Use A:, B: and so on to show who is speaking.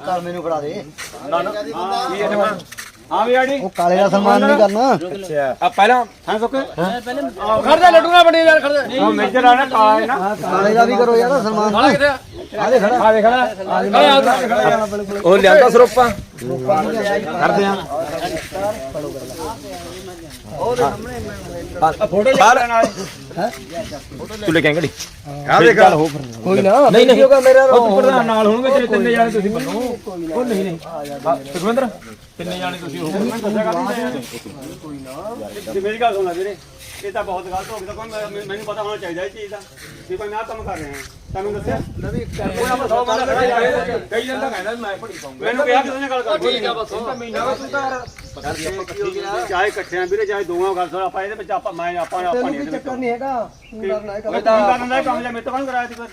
A: ਕਰ ਮੈਨੂੰ ਫੜਾ ਦੇ
B: ਹਾਂ ਵੀ ਆੜੀ
A: ਉਹ ਕਾਲੇ ਦਾ ਸਨਮਾਨ ਨਹੀਂ ਕਰਨਾ।
B: ਆ ਪਹਿਲਾਂ ਹਾਂ ਸੁੱਕ?
C: ਖੜਦਾ ਲੱਡੂਆਂ ਬਣੀ ਯਾਰ ਖੜਦਾ
B: ਉਹ ਮੇਜਰ ਆ ਨਾ ਕਾਲਾ ਹੈ ਨਾ।
A: ਕਾਲੇ ਦਾ ਵੀ ਕਰੋ ਯਾਰ ਸਨਮਾਨ।
C: ਕਾਲਾ ਕਿੱਥੇ ਆ
B: ਆ ਦੇਖ ਲੈ।
C: ਉਹ ਲਿਆਂਦਾ ਸਰੋਪਾ।
B: ਕਰਦੇ ਆ। ਫੋਟੋ ਲੈਣ ਵਾਲੇ
C: ਤੂੰ ਲੈ ਕੇ ਆਂਗੜੀ
B: ਆ ਦੇਖ।
A: ਕੋਈ ਨਾ।
C: ਨਹੀਂ ਨਹੀਂ।
A: ਹੋਗਾ ਮੇਰਾ
B: ਉਹ ਪ੍ਰਧਾਨ ਨਾਲ ਹੋਣਗੇ ਤੇਰੇ ਤਿੰਨੇ ਜਾਣੇ ਤੁਸੀਂ ਮੰਨੋ ਉਹ ਨਹੀਂ ਨਹੀਂ। ਸੁਖਵਿੰਦਰ ਤਿੰਨੇ ਜਾਣੇ ਤੁਸੀਂ ਹੋਵੋਗੇ। ਮੈਂ ਦੱਸਿਆ ਕਰਦਾ ਕੋਈ ਨਾ ਮੇਰੀ ਗੱਲ ਸੁਣਾ ਵੀਰੇ। ਇਹ ਤਾਂ ਬਹੁਤ ਗਲਤ ਹੋ ਗਿਆ। ਕੋਈ ਮੈਨੂੰ ਪਤਾ ਹੋਣਾ ਚਾਹੀਦਾ ਇਹ ਚੀਜ਼ ਦਾ। ਵੀ ਕੋਈ ਮੈਂ ਆਹ ਕੰਮ ਕਰ ਰਿਹਾ। ਹਾਂ ਤੁਹਾਨੂੰ ਦੱਸਿਆ? ਨਵੀਂ ਉਹ ਆਪਾਂ 100 ਬੰਦਾ ਕਈ ਜਣ ਤਾਂ ਕਹਿੰਦਾ ਮੈਂ ਪੜੀ ਪਾਉਂਗਾ ਮੈਨੂੰ ਕਿਹਾ ਕਿਸੇ ਨੇ ਗੱਲ ਕਰ ਠੀਕ ਆ ਬਸ। ਮਹੀਨਾ ਵਾ ਤੂੰ ਤਾਂ। ਚਾਹੇ ਇਕੱਠਿਆਂ ਵੀਰੇ ਚਾਹੇ ਦੋਵਾਂ ਗੱਲ ਸੁਣ। ਆਪਾਂ ਇਹਦੇ ਵਿੱਚ ਆਪਾਂ ਮੈਂ ਆਪਾਂ ਆਪਾਂ
A: ਤੈਨੂੰ
B: ਨਹੀਂ
A: ਵੀ ਚੱਕਰ ਨਹੀਂ ਹੈਗਾ। ਤੂੰ ਕਰਨਾ ਹੈ
B: ਮੈਂ ਤਾਂ ਕੰਮ ਦਾ ਕੰਮ ਜਾਂ ਮੇਰੇ ਤੋਂ ਕਰਾਇਆ ਸੀ ਕੋਈ